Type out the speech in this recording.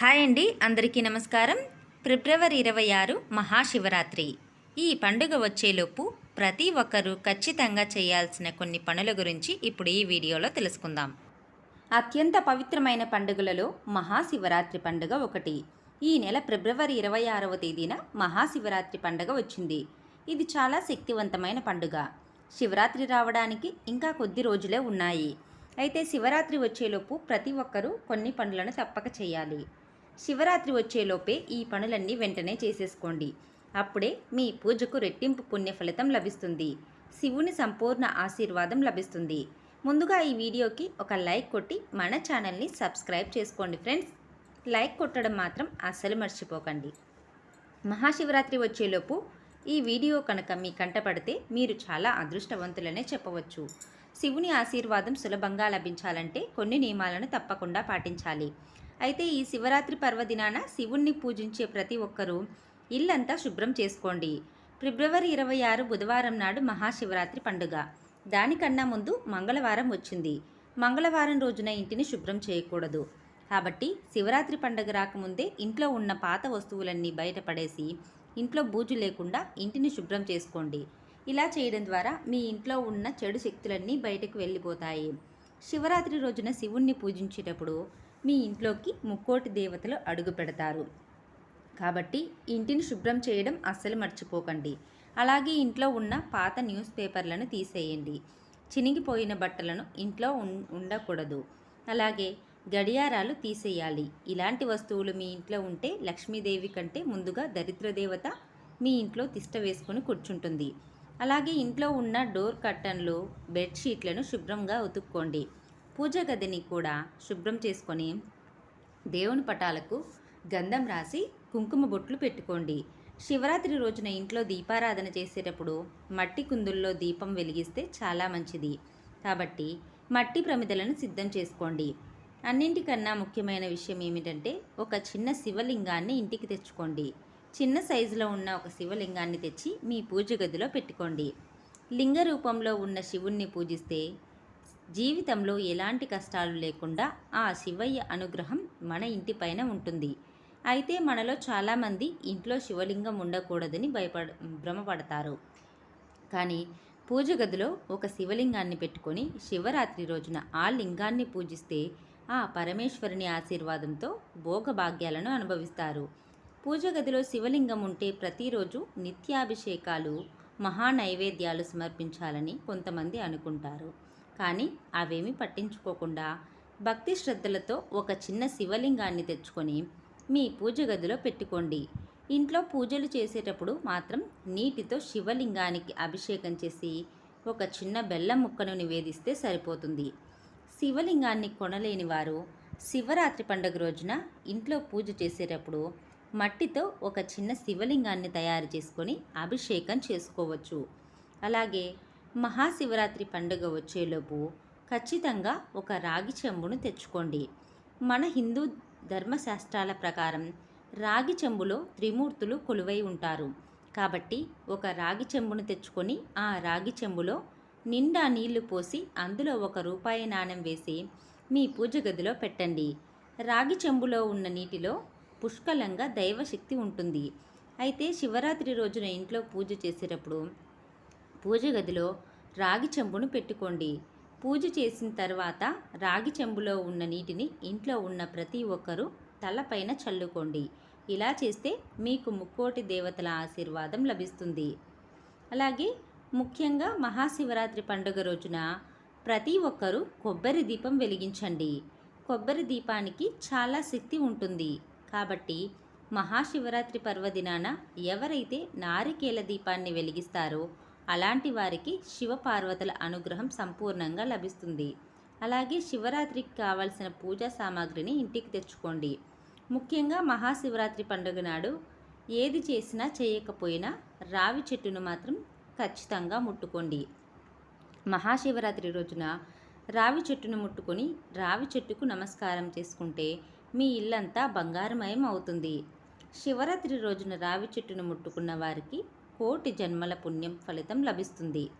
Hi అండి అందరికీ నమస్కారం. ఫిబ్రవరి ఇరవై ఆరు మహాశివరాత్రి. ఈ పండుగ వచ్చేలోపు ప్రతి ఒక్కరూ ఖచ్చితంగా చేయాల్సిన కొన్ని పనుల గురించి ఇప్పుడు ఈ వీడియోలో తెలుసుకుందాం. అత్యంత పవిత్రమైన పండుగలలో మహాశివరాత్రి పండుగ ఒకటి. ఈ నెల ఫిబ్రవరి ఇరవై ఆరవ తేదీన మహాశివరాత్రి పండుగ వచ్చింది. ఇది చాలా శక్తివంతమైన పండుగ. శివరాత్రి రావడానికి ఇంకా కొద్ది రోజులే ఉన్నాయి. అయితే శివరాత్రి వచ్చేలోపు ప్రతి ఒక్కరూ కొన్ని పనులను తప్పక చేయాలి. శివరాత్రి వచ్చేలోపే ఈ పనులన్నీ వెంటనే చేసేసుకోండి. అప్పుడే మీ పూజకు రెట్టింపు పుణ్య ఫలితం లభిస్తుంది. శివుని సంపూర్ణ ఆశీర్వాదం లభిస్తుంది. ముందుగా ఈ వీడియోకి ఒక లైక్ కొట్టి మన ఛానల్ని సబ్స్క్రైబ్ చేసుకోండి ఫ్రెండ్స్. లైక్ కొట్టడం మాత్రం అస్సలు మర్చిపోకండి. మహాశివరాత్రి వచ్చేలోపు ఈ వీడియో కనుక మీ కంటపడితే మీరు చాలా అదృష్టవంతులనే చెప్పవచ్చు. శివుని ఆశీర్వాదం సులభంగా లభించాలంటే కొన్ని నియమాలను తప్పకుండా పాటించాలి. అయితే ఈ శివరాత్రి పర్వదినాన శివుణ్ణి పూజించే ప్రతి ఒక్కరూ ఇల్లంతా శుభ్రం చేసుకోండి. ఫిబ్రవరి ఇరవై ఆరు బుధవారం నాడు మహాశివరాత్రి పండుగ. దానికన్నా ముందు మంగళవారం వచ్చింది. మంగళవారం రోజున ఇంటిని శుభ్రం చేయకూడదు. కాబట్టి శివరాత్రి పండుగ రాకముందే ఇంట్లో ఉన్న పాత వస్తువులన్నీ బయటపడేసి ఇంట్లో బూజు లేకుండా ఇంటిని శుభ్రం చేసుకోండి. ఇలా చేయడం ద్వారా మీ ఇంట్లో ఉన్న చెడు శక్తులన్నీ బయటకు వెళ్ళిపోతాయి. శివరాత్రి రోజున శివుణ్ణి పూజించేటప్పుడు మీ ఇంట్లోకి ముక్కోటి దేవతలు అడుగు పెడతారు. కాబట్టి ఇంటిని శుభ్రం చేయడం అస్సలు మర్చిపోకండి. అలాగే ఇంట్లో ఉన్న పాత న్యూస్ పేపర్లను తీసేయండి. చినిగిపోయిన బట్టలను ఇంట్లో ఉండకూడదు. అలాగే గడియారాలు తీసేయాలి. ఇలాంటి వస్తువులు మీ ఇంట్లో ఉంటే లక్ష్మీదేవి కంటే ముందుగా దరిద్రదేవత మీ ఇంట్లో తిష్ట వేసుకుని కూర్చుంటుంది. అలాగే ఇంట్లో ఉన్న డోర్ కర్టన్లు బెడ్షీట్లను శుభ్రంగా ఉతుక్కోండి. పూజ గదిని కూడా శుభ్రం చేసుకొని దేవుని పటాలకు గంధం రాసి కుంకుమ బొట్లు పెట్టుకోండి. శివరాత్రి రోజున ఇంట్లో దీపారాధన చేసేటప్పుడు మట్టి కుందుల్లో దీపం వెలిగిస్తే చాలా మంచిది. కాబట్టి మట్టి ప్రమిదలను సిద్ధం చేసుకోండి. అన్నింటికన్నా ముఖ్యమైన విషయం ఏమిటంటే ఒక చిన్న శివలింగాన్ని ఇంటికి తెచ్చుకోండి. చిన్న సైజులో ఉన్న ఒక శివలింగాన్ని తెచ్చి మీ పూజ గదిలో పెట్టుకోండి. లింగ రూపంలో ఉన్న శివుణ్ణి పూజిస్తే జీవితంలో ఎలాంటి కష్టాలు లేకుండా ఆ శివయ్య అనుగ్రహం మన ఇంటిపైన ఉంటుంది. అయితే మనలో చాలామంది ఇంట్లో శివలింగం ఉండకూడదని భయపడ భ్రమపడతారు. కానీ పూజ గదిలో ఒక శివలింగాన్ని పెట్టుకొని శివరాత్రి రోజున ఆ లింగాన్ని పూజిస్తే ఆ పరమేశ్వరుని ఆశీర్వాదంతో భోగభాగ్యాలను అనుభవిస్తారు. పూజ గదిలో శివలింగం ఉంటే ప్రతిరోజు నిత్యాభిషేకాలు మహా నైవేద్యాలు సమర్పించాలని కొంతమంది అనుకుంటారు. కానీ అవేమీ పట్టించుకోకుండా భక్తి శ్రద్ధలతో ఒక చిన్న శివలింగాన్ని తెచ్చుకొని మీ పూజ గదిలో పెట్టుకోండి. ఇంట్లో పూజలు చేసేటప్పుడు మాత్రం నీటితో శివలింగానికి అభిషేకం చేసి ఒక చిన్న బెల్లం ముక్కను నివేదిస్తే సరిపోతుంది. శివలింగాన్ని కొనలేని వారు శివరాత్రి పండుగ రోజున ఇంట్లో పూజ చేసేటప్పుడు మట్టితో ఒక చిన్న శివలింగాన్ని తయారు చేసుకొని అభిషేకం చేసుకోవచ్చు. అలాగే మహాశివరాత్రి పండుగ వచ్చేలోపు ఖచ్చితంగా ఒక రాగి చెంబును తెచ్చుకోండి. మన హిందూ ధర్మశాస్త్రాల ప్రకారం రాగి చెంబులో త్రిమూర్తులు కొలువై ఉంటారు. కాబట్టి ఒక రాగి చెంబును తెచ్చుకొని ఆ రాగి చెంబులో నిండా నీళ్ళు పోసి అందులో ఒక రూపాయి నాణెం వేసి మీ పూజ గదిలో పెట్టండి. రాగి చెంబులో ఉన్న నీటిలో పుష్కలంగా దైవశక్తి ఉంటుంది. అయితే శివరాత్రి రోజున ఇంట్లో పూజ చేసేటప్పుడు పూజ గదిలో రాగి చెంబును పెట్టుకోండి. పూజ చేసిన తర్వాత రాగి చెంబులో ఉన్న నీటిని ఇంట్లో ఉన్న ప్రతి ఒక్కరూ తలపైన చల్లుకోండి. ఇలా చేస్తే మీకు ముక్కోటి దేవతల ఆశీర్వాదం లభిస్తుంది. అలాగే ముఖ్యంగా మహాశివరాత్రి పండుగ రోజున ప్రతి ఒక్కరూ కొబ్బరి దీపం వెలిగించండి. కొబ్బరి దీపానికి చాలా శక్తి ఉంటుంది. కాబట్టి మహాశివరాత్రి పర్వదినాన ఎవరైతే నారికేల దీపాన్ని వెలిగిస్తారో అలాంటి వారికి శివపార్వతుల అనుగ్రహం సంపూర్ణంగా లభిస్తుంది. అలాగే శివరాత్రికి కావలసిన పూజా సామాగ్రిని ఇంటికి తెచ్చుకోండి. ముఖ్యంగా మహాశివరాత్రి పండుగ నాడు ఏది చేసినా చేయకపోయినా రావి చెట్టును మాత్రం ఖచ్చితంగా ముట్టుకోండి. మహాశివరాత్రి రోజున రావి చెట్టును ముట్టుకొని రావి చెట్టుకు నమస్కారం చేసుకుంటే మీ ఇల్లంతా బంగారమయం అవుతుంది. శివరాత్రి రోజున రావి చెట్టును ముట్టుకున్న వారికి కోటి జన్మల పుణ్యం ఫలితం లభిస్తుంది.